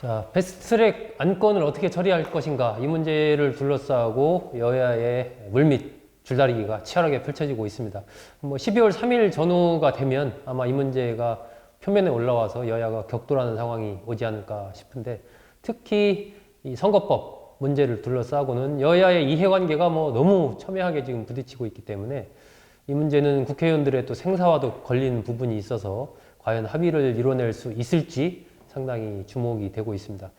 자, 패스트트랙 안건을 어떻게 처리할 것인가 이 문제를 둘러싸고 여야의 물밑 줄다리기가 치열하게 펼쳐지고 있습니다. 뭐 12월 3일 전후가 되면 아마 이 문제가 표면에 올라와서 여야가 격돌하는 상황이 오지 않을까 싶은데 특히 이 선거법 문제를 둘러싸고는 여야의 이해관계가 뭐 너무 첨예하게 지금 부딪히고 있기 때문에 이 문제는 국회의원들의 또 생사와도 걸리는 부분이 있어서 과연 합의를 이뤄낼 수 있을지 상당히 주목이 되고 있습니다.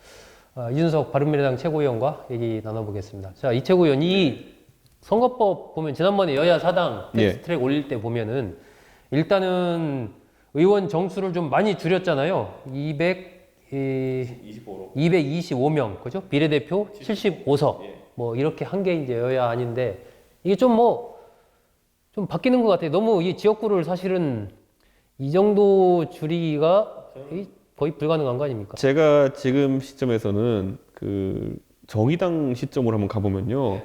아, 이준석 바른미래당 최고위원과 얘기 나눠보겠습니다. 자, 이 최고위원, 이 선거법 보면 지난번에 여야 사당 예. 패스트트랙 올릴 때 보면은 일단은 의원 정수를 좀 많이 줄였잖아요. 200, 이, 25로. 225명, 그죠? 비례대표 75석. 예. 뭐 이렇게 한 게 이제 여야 아닌데 이게 좀뭐 좀 바뀌는 것 같아요. 너무 이 지역구를 사실은 이 정도 줄이기가 거의- 거의 불가능한 거 아닙니까? 제가 지금 시점에서는 그 정의당 시점으로 한번 가보면요.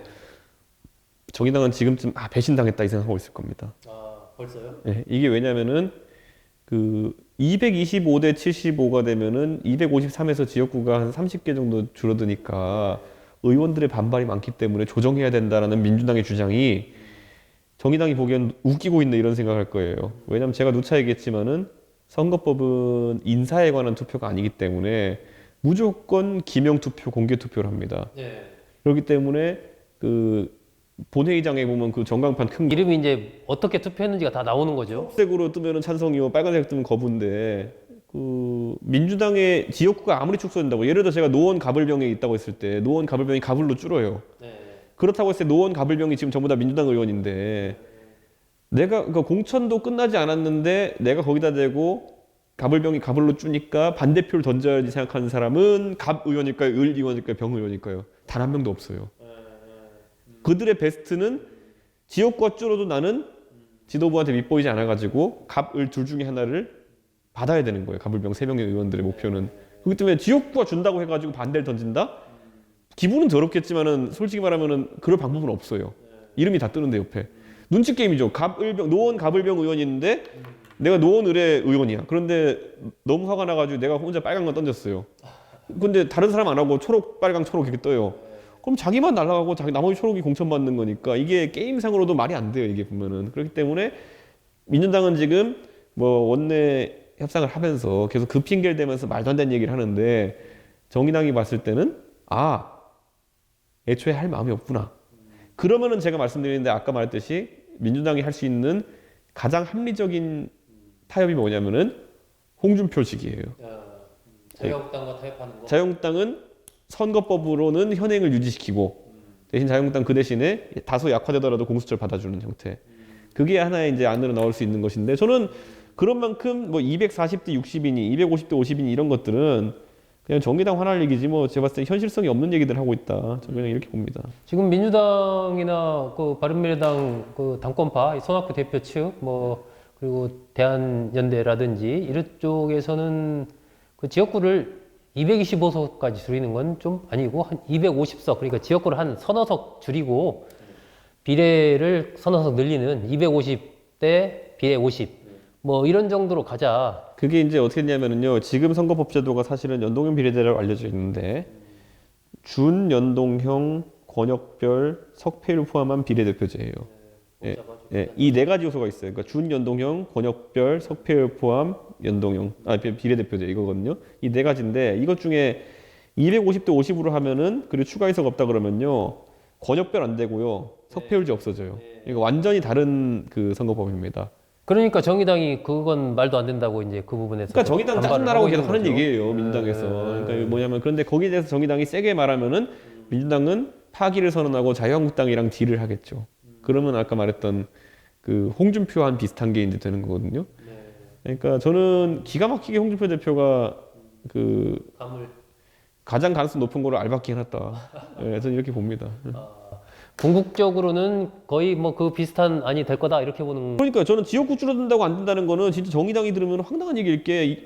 정의당은 지금쯤 아 배신당했다 이 생각하고 있을 겁니다. 아 벌써요? 예, 이게 왜냐면은 그 225대 75가 되면은 253에서 지역구가 한 30개 정도 줄어드니까 의원들의 반발이 많기 때문에 조정해야 된다라는 민주당의 주장이 정의당이 보기엔 웃기고 있네 이런 생각할 거예요. 왜냐면 제가 누차 얘기했지만은 선거법은 인사에 관한 투표가 아니기 때문에 무조건 기명 투표, 공개 투표를 합니다. 네. 그렇기 때문에 그 본회의장에 보면 그 전광판 큰 이름이 이제 어떻게 투표했는지가 다 나오는 거죠. 색으로 뜨면은 찬성이고 빨간색 뜨면 거부인데 그 민주당의 지역구가 아무리 축소된다고 예를 들어 제가 노원 가불병에 있다고 했을 때 노원 가불병이 가불로 줄어요. 네. 그렇다고 했을 때 노원 가불병이 지금 전부 다 민주당 의원인데 내가 그러니까 공천도 끝나지 않았는데 내가 거기다 대고 가불병이 가불로 줄니까 반대표를 던져야지 생각하는 사람은 갑 의원일까요, 을 의원일까요, 병 의원일까요? 단 한 명도 없어요. 그들의 베스트는 지역구가 줄어도 나는 지도부한테 밉보이지 않아가지고 갑, 을 둘 중에 하나를 받아야 되는 거예요. 가불병 세 명의 의원들의 목표는. 그렇기 때문에 지역구가 준다고 해가지고 반대를 던진다? 기분은 더럽겠지만은 솔직히 말하면은 그럴 방법은 없어요. 이름이 다 뜨는데 옆에 눈치 게임이죠. 갑을병 노원 갑을병 의원이 있는데 내가 노원을의 의원이야. 그런데 너무 화가 나가지고 내가 혼자 빨간 거 던졌어요. 근데 다른 사람 안 하고 초록 빨강 초록 이렇게 떠요. 그럼 자기만 날아가고 자기 나머지 초록이 공천받는 거니까 이게 게임상으로도 말이 안 돼요. 이게 보면은 그렇기 때문에 민주당은 지금 뭐 원내 협상을 하면서 계속 그 핑계를 대면서 말도 안 되는 얘기를 하는데 정의당이 봤을 때는 아 애초에 할 마음이 없구나. 그러면은 제가 말씀드리는데 아까 말했듯이 민주당이 할 수 있는 가장 합리적인 타협이 뭐냐면은 홍준표식이에요. 자유한국당과 타협하는 거. 자유한국당은 선거법으로는 현행을 유지시키고 대신 자유한국당 그 대신에 다소 약화되더라도 공수처를 받아주는 형태. 그게 하나의 이제 안으로 나올 수 있는 것인데 저는 그런 만큼 뭐 240대 60이니 250대 50이니 이런 것들은 그냥 정의당 화날 얘기지 뭐 제가 봤을 때 현실성이 없는 얘기들 하고 있다. 저는 그냥 이렇게 봅니다. 지금 민주당이나 그 바른미래당 그 당권파 이 손학규 대표 측뭐 그리고 대한연대라든지 이런 쪽에서는 그 지역구를 225석까지 줄이는 건 좀 아니고 한 250석 그러니까 지역구를 한 서너 석 줄이고 비례를 서너 석 늘리는 250대 비례 50 뭐 이런 정도로 가자. 그게 이제 어떻게 했냐면은요. 지금 선거법 제도가 사실은 연동형 비례대로 알려져 있는데 준연동형 권역별 석패를 포함한 비례대표제예요. 예, 예, 이네 가지 요소가 있어요. 그러니까 준연동형, 권역별, 석패율 포함, 연동형, 아 비- 비례대표제 이거거든요. 이 네 가지인데 이것 중에 250대 50으로 하면은 그리고 추가 해석 없다 그러면요 권역별 안 되고요 석패율제 없어져요. 이거 완전히 다른 그 선거법입니다. 그러니까 정의당이 그건 말도 안 된다고 이제 그 부분에서 그러니까 정의당 짜증나라고 계속 하는. 얘기예요 민주당에서. 네. 그러니까 뭐냐면 그런데 거기에 대해서 정의당이 세게 말하면은 민주당은 파기를 선언하고 자유한국당이랑 딜을 하겠죠. 그러면 아까 말했던 그 홍준표와는 비슷한 게 이제 되는 거거든요. 그러니까 저는 기가 막히게 홍준표 대표가 그 가장 가능성 높은 거를 알바끼 해놨다. 예, 저는 이렇게 봅니다. 궁극적으로는 거의 뭐 그 비슷한 안이 될 거다 이렇게 보는 그러니까 저는 지역구 줄어든다고 안 된다는 거는 진짜 정의당이 들으면 황당한 얘기일 게 이-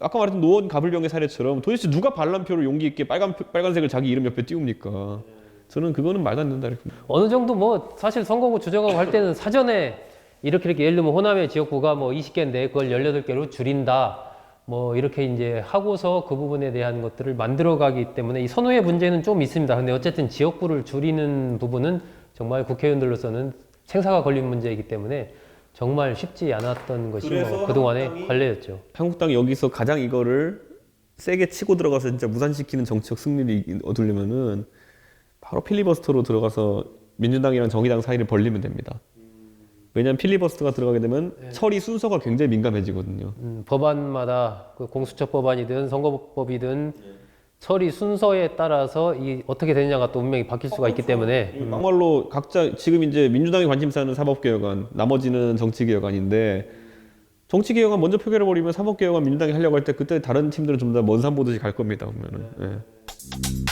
아까 말했던 노원 가불병의 사례처럼 도대체 누가 반란표를 용기 있게 빨간 표- 빨간색을 자기 이름 옆에 띄웁니까? 저는 그거는 말도 안 된다 이렇게. 봅니다. 어느 정도 뭐 사실 선거구 조정하고 할 때는 사전에 이렇게 이렇게 예를 들면 호남의 지역구가 뭐 20개인데 그걸 18개로 줄인다 뭐 이렇게 이제 하고서 그 부분에 대한 것들을 만들어가기 때문에 이 선호의 문제는 좀 있습니다. 근데 어쨌든 지역구를 줄이는 부분은 정말 국회의원들로서는 생사가 걸린 문제이기 때문에 정말 쉽지 않았던 것이 뭐 그동안의 관례였죠. 한국당이 여기서 가장 이거를 세게 치고 들어가서 진짜 무산시키는 정치적 승리를 이- 얻으려면은 바로 필리버스터로 들어가서 민주당이랑 정의당 사이를 벌리면 됩니다. 왜냐하면 필리버스터가 들어가게 되면 처리 순서가 굉장히 민감해지거든요. 음, 법안마다 그 공수처 법안이든 선거법이든 처리 순서에 따라서 이 어떻게 되느냐가 또 운명이 바뀔 수가 있기 때문에 막말로 각자 지금 이제 민주당이 관심사는 사법개혁안, 나머지는 정치개혁안인데 정치개혁안 먼저 표결해 버리면 사법개혁안 민주당이 하려고 할 때 그때 다른 팀들은 좀 더 먼 산 보듯이 갈 겁니다 보면은. 예.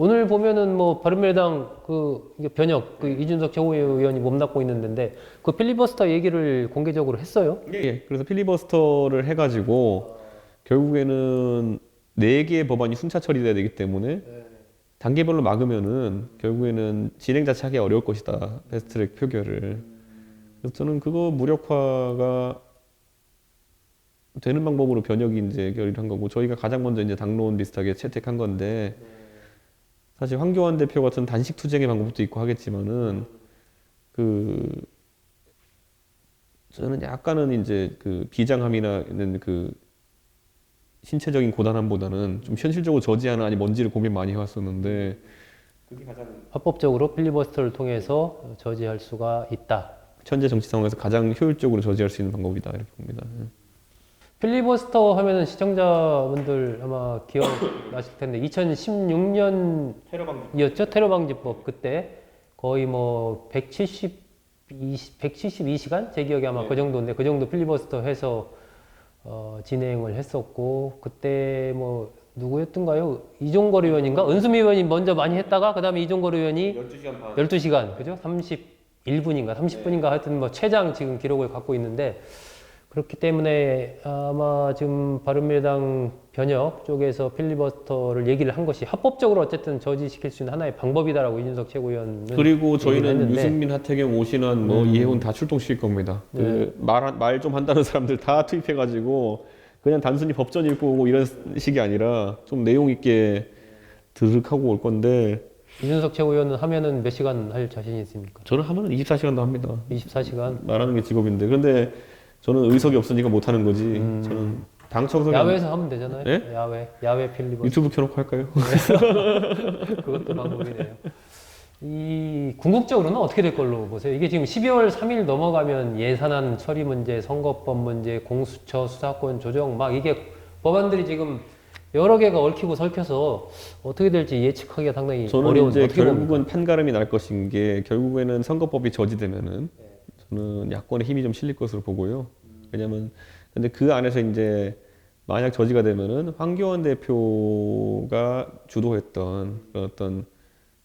오늘 보면은 뭐 바른미래당 그 변혁 그 이준석 최고위원이 몸담고 있는 데인데 그 필리버스터 얘기를 공개적으로 했어요. 예, 예. 그래서 필리버스터를 해가지고 결국에는 네 개의 법안이 순차 처리돼야 되기 때문에 단계별로 막으면은 결국에는 진행 자체 하기 어려울 것이다 패스트트랙 표결을. 그래서 저는 그거 무력화가 되는 방법으로 변혁이 이제 결의를 한 거고 저희가 가장 먼저 이제 당론 비슷하게 채택한 건데 사실 황교안 대표 같은 단식 투쟁의 방법도 있고 하겠지만은 그 저는 약간은 이제 그 비장함이나는 그 신체적인 고단함보다는 좀 현실적으로 저지하나 아니 뭔지를 고민 많이 해왔었는데 그게 가장 합법적으로 필리버스터를 통해서 저지할 수가 있다. 현재 정치 상황에서 가장 효율적으로 저지할 수 있는 방법이다 이렇게 봅니다. 예. 필리버스터 하면은 시청자분들 아마 기억나실 텐데 2016년 이었죠? 테러 방지법 그때. 거의 뭐 170, 20, 172시간? 제 기억에 아마 그 정도인데 그 정도 필리버스터 해서 어, 진행을 했었고 그때 뭐 누구였던가요? 이종걸 의원인가? 은수미 의원이 먼저 많이 했다가 그 다음에 이종걸 의원이 12시간 반. 12시간 그죠? 31분인가? 30분인가? 하여튼 뭐 최장 지금 기록을 갖고 있는데 그렇기 때문에 아마 지금 바른미래당 변혁 쪽에서 필리버스터를 얘기를 한 것이 합법적으로 어쨌든 저지시킬 수 있는 하나의 방법이다라고 이준석 최고위원은 그리고 저희는. 음. 유승민, 하태경, 오신환, 뭐 이해훈 다 출동시킬 겁니다. 네. 그말말 좀 한다는 사람들 다 투입해가지고 그냥 단순히 법전 읽고 오고 이런 식이 아니라 좀 내용 있게 드륵하고 올 건데 이준석 최고위원은 하면은 몇 시간 할 자신이 있습니까? 저는 하면 24시간도 합니다. 24시간 말하는 게 직업인데 그런데 저는 의석이 없으니까 못 하는 거지. 저는 당 음. 야외에서 하면 되잖아요. 예? 야외 야외 필리버스터 유튜브 켜놓고 할까요? 그것도 방법이네요. 이 궁극적으로는 어떻게 될 걸로 보세요? 이게 지금 12월 3일 넘어가면 예산안 처리 문제, 선거법 문제, 공수처 수사권 조정 막 이게 법안들이 지금 여러 개가 얽히고 설켜서 어떻게 될지 예측하기가 상당히 저는 어려운 이제 어떻게 봅니까? 결국은 판가름이 날 것인 게 결국에는 선거법이 저지되면은 네. 저는 야권의 힘이 좀 실릴 것으로 보고요. 왜냐면 근데 그 안에서 이제 만약 저지가 되면은 황교안 대표가 주도했던 그런 어떤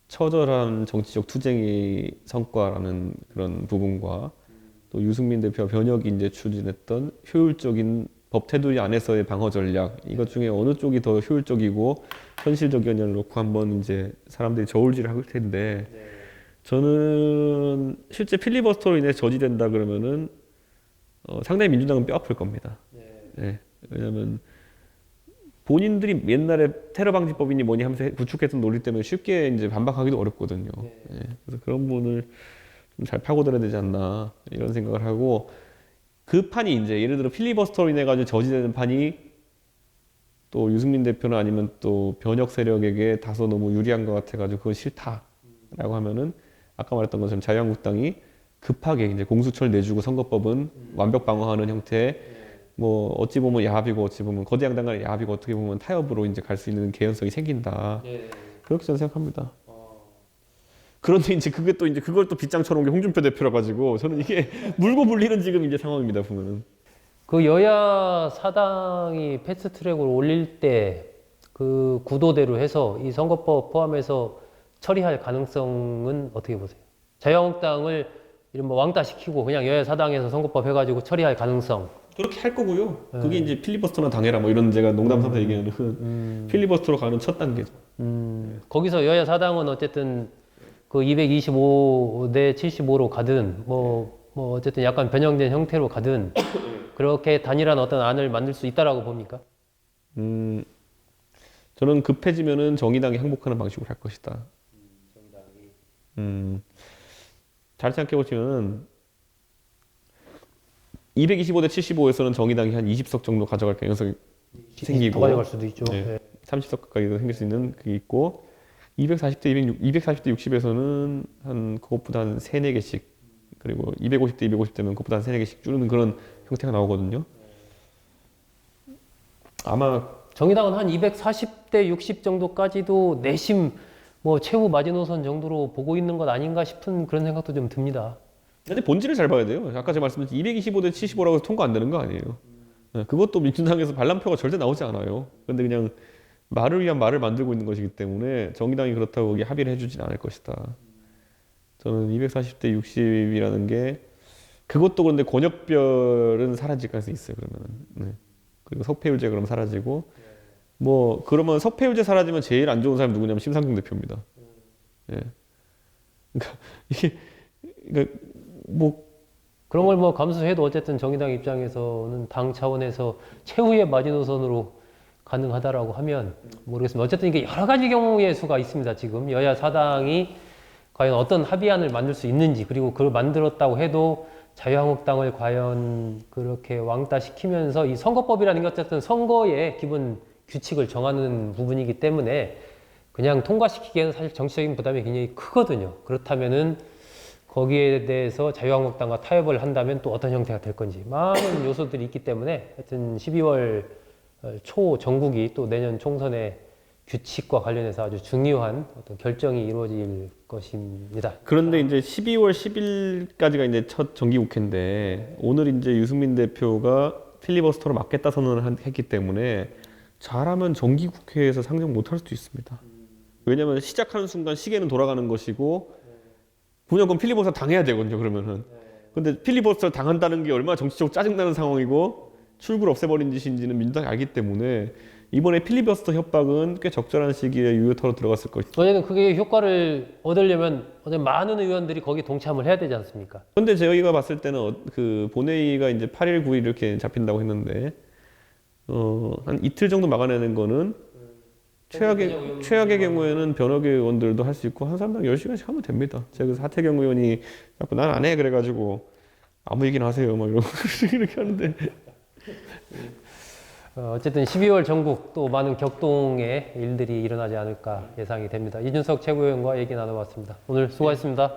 처절한 정치적 투쟁의 성과라는 그런 부분과 또 유승민 대표와 변혁이 이제 추진했던 효율적인 법 테두리 안에서의 방어 전략 이것 중에 어느 쪽이 더 효율적이고 현실적이냐를 놓고 한번 이제 사람들이 저울질을 할 텐데 저는 실제 필리버스터로 인해 저지된다 그러면은 어, 상당히 민주당은 뼈 아플 겁니다. 네. 왜냐하면 본인들이 옛날에 테러 방지법이니 뭐니 하면서 구축했던 논리 때문에 쉽게 이제 반박하기도 어렵거든요. 예. 그래서 그런 부분을 좀 잘 파고들어야 되지 않나 이런 생각을 하고 그 판이 이제 예를 들어 필리버스터로 인해 가지고 저지되는 판이 또 유승민 대표나 아니면 또 변혁 세력에게 다소 너무 유리한 것 같아 가지고 그건 싫다라고 하면은 아까 말했던 것처럼 자유한국당이 급하게 이제 공수처를 내주고 선거법은 완벽 방어하는 형태의 뭐 어찌 보면 야합이고 어찌 보면 거대 양당 간의 야합이고 어떻게 보면 타협으로 이제 갈 수 있는 개연성이 생긴다. 그렇게 저는 생각합니다. 그런데 이제 그게 또 이제 그걸 또 빗장 쳐놓은 게 홍준표 대표라 가지고 저는 이게 물고 물리는 지금 이제 상황입니다 보면은. 그 여야 사당이 패스트트랙으로 올릴 때 그 구도대로 해서 이 선거법 포함해서 처리할 가능성은 어떻게 보세요? 자유한국당을 뭐 왕따시키고 그냥 여야 사당에서 선거법 해가지고 처리할 가능성. 그렇게 할 거고요. 그게 이제 필리버스터나 당해라 뭐 이런 제가 농담 삼아 얘기하는 필리버스터로 가는 첫 단계죠. 음, 거기서 여야 사당은 어쨌든 그 225대 75로 가든 뭐, 뭐 어쨌든 약간 변형된 형태로 가든 그렇게 단일한 어떤 안을 만들 수 있다라고 봅니까? 음, 저는 급해지면은 정의당이 행복하는 방식으로 할 것이다. 음, 잘 생각해 보시면은 225대 75에서는 정의당이 한 20석 정도 가져갈 가능성이 생기고 더 가져갈 수도 있죠. 네. 네. 30석 가까이도 생길 수 있는 그게 있고 240대 206, 240대 60에서는 한 그것보다 한 3, 4개씩 그리고 250대 250대면 그것보다 한 3, 4개씩 줄는 그런 형태가 나오거든요. 아마 정의당은 한 240대 60 정도까지도 내심 뭐 최후 마지노선 정도로 보고 있는 것 아닌가 싶은 그런 생각도 좀 듭니다. 근데 본질을 잘 봐야 돼요. 아까 제가 말씀드린 225대 75라고 해서 통과 안 되는 거 아니에요. 네, 그것도 민주당에서 반란표가 절대 나오지 않아요. 근데 그냥 말을 위한 말을 만들고 있는 것이기 때문에 정의당이 그렇다고 거기 합의를 해주진 않을 것이다. 저는 240대 60이라는 게 그것도 그런데 권역별은 사라질 가능성이 있어요. 그러면 네. 그리고 석패율제 그럼 사라지고 뭐 그러면 석패율제 사라지면 제일 안 좋은 사람이 누구냐면 심상정 대표입니다. 예. 그러니까 이게 그러니까 뭐 그런 걸 뭐 감수해도 어쨌든 정의당 입장에서는 당 차원에서 최후의 마지노선으로 가능하다라고 하면 모르겠습니다. 어쨌든 이게 여러 가지 경우의 수가 있습니다. 지금 여야 사당이 과연 어떤 합의안을 만들 수 있는지 그리고 그걸 만들었다고 해도 자유한국당을 과연 그렇게 왕따시키면서 이 선거법이라는 게 어쨌든 선거의 기본 규칙을 정하는 부분이기 때문에 그냥 통과시키기에는 사실 정치적인 부담이 굉장히 크거든요. 그렇다면은 거기에 대해서 자유한국당과 타협을 한다면 또 어떤 형태가 될 건지 많은 요소들이 있기 때문에 하여튼 12월 초 전국이 또 내년 총선의 규칙과 관련해서 아주 중요한 어떤 결정이 이루어질 것입니다. 그런데 이제 12월 10일까지가 이제 첫 정기국회인데 오늘 이제 유승민 대표가 필리버스터로 막겠다 선언을 한- 했기 때문에 잘하면 정기국회에서 상정 못할 수도 있습니다. 왜냐하면 시작하는 순간 시계는 돌아가는 것이고 무조건 필리버스터 당해야 되거든요. 그러면은 근데 필리버스터 당한다는 게 얼마나 정치적으로 짜증나는 상황이고 출구를 없애버린 짓인지는 민주당이 알기 때문에 이번에 필리버스터 협박은 꽤 적절한 시기에 유효타로 들어갔을 것이다. 어쨌든 그게 효과를 얻으려면 어쨌든 많은 의원들이 거기 동참을 해야 되지 않습니까? 근데 저희가 봤을 때는 어, 그 본회의가 이제 8일, 9일 이렇게 잡힌다고 했는데 어, 한 이틀 정도 막아내는 거는 최악의 최악의 경우에는 변혁의 의원들도 할 수 있고 한 사람당 10시간씩 하면 됩니다. 제가 그래서 하태경 의원이 자꾸 난 안 해 그래 가지고 아무 얘기나 하세요. 막 이러고 이렇게 하는데 어, 어쨌든 12월 전국 또 많은 격동의 일들이 일어나지 않을까 예상이 됩니다. 이준석 최고위원과 얘기 나눠봤습니다. 오늘 수고하셨습니다.